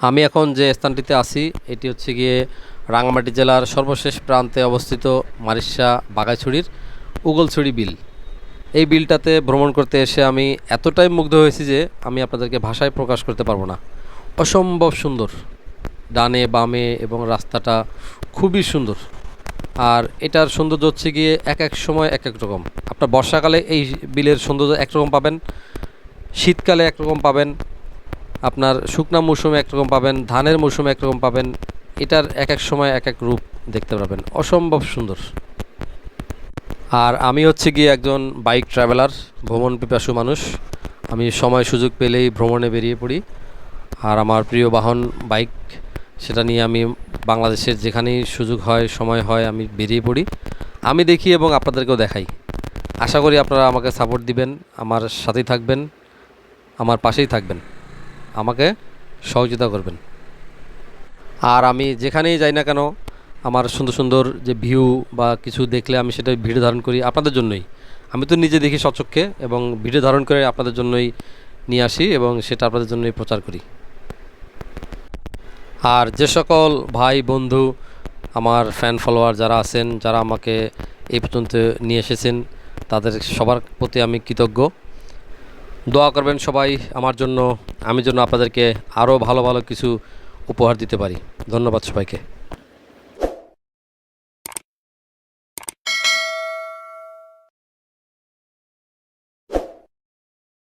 আমি এখন যে স্থানটিতে আছি, এটি হচ্ছে গিয়ে রাঙামাটি জেলার সর্বশেষ প্রান্তে অবস্থিত মারিশা বাগাইছড়ির উগলছড়ি বিল। এই বিলটাতে ভ্রমণ করতে এসে আমি এতটাই মুগ্ধ হয়েছি যে আমি আপনাদেরকে ভাষায় প্রকাশ করতে পারব না। অসম্ভব সুন্দর। ডানে বামে এবং রাস্তাটা খুবই সুন্দর। আর এটার সৌন্দর্য হচ্ছে গিয়ে এক এক সময় এক এক রকম। আপনার বর্ষাকালে এই বিলের সৌন্দর্য একরকম পাবেন, শীতকালে একরকম পাবেন আপনার শুকনা মৌসুমে একরকম পাবেন, ধানের মৌসুমে একরকম পাবেন, এটার এক এক সময় এক এক রূপ দেখতে পাবেন। অসম্ভব সুন্দর। আর আমি হচ্ছে গিয়ে একজন বাইক ট্রাভেলার ভ্রমণ পিপাসু মানুষ। আমি সময় সুযোগ পেলেই ভ্রমণে বেরিয়ে পড়ি। আর আমার প্রিয় বাহন বাইক সেটা নিয়ে আমি বাংলাদেশের যেখানেই সুযোগ হয়, সময় হয়, আমি বেরিয়ে পড়ি। আমি দেখি এবং আপনাদেরকেও দেখাই। আশা করি আপনারা আমাকে সাপোর্ট দিবেন, আমার সাথেই থাকবেন, আমার পাশেই থাকবেন। আমাকে সহযোগিতা করবেন। আর আমি যেখানেই যাই না কেন, আমার সুন্দর সুন্দর যে ভিউ বা কিছু দেখলে আমি সেটা ভিডিও ধারণ করি আপনাদের জন্যই। আমি তো নিজে দেখি সচক্ষে এবং ভিডিও ধারণ করে আপনাদের জন্যই নিয়ে আসি এবং সেটা আপনাদের জন্যই প্রচার করি। আর যে সকল ভাই, বন্ধু, আমার ফ্যান ফলোয়ার যারা আছেন, যারা আমাকে এই পর্যন্ত নিয়ে এসেছেন, তাদের সবার প্রতি আমি কৃতজ্ঞ। দোয়া করবেন সবাই আমার জন্য, আমি জন্য আপনাদেরকে আরও ভালো ভালো কিছু উপহার দিতে পারি। ধন্যবাদ সবাইকে।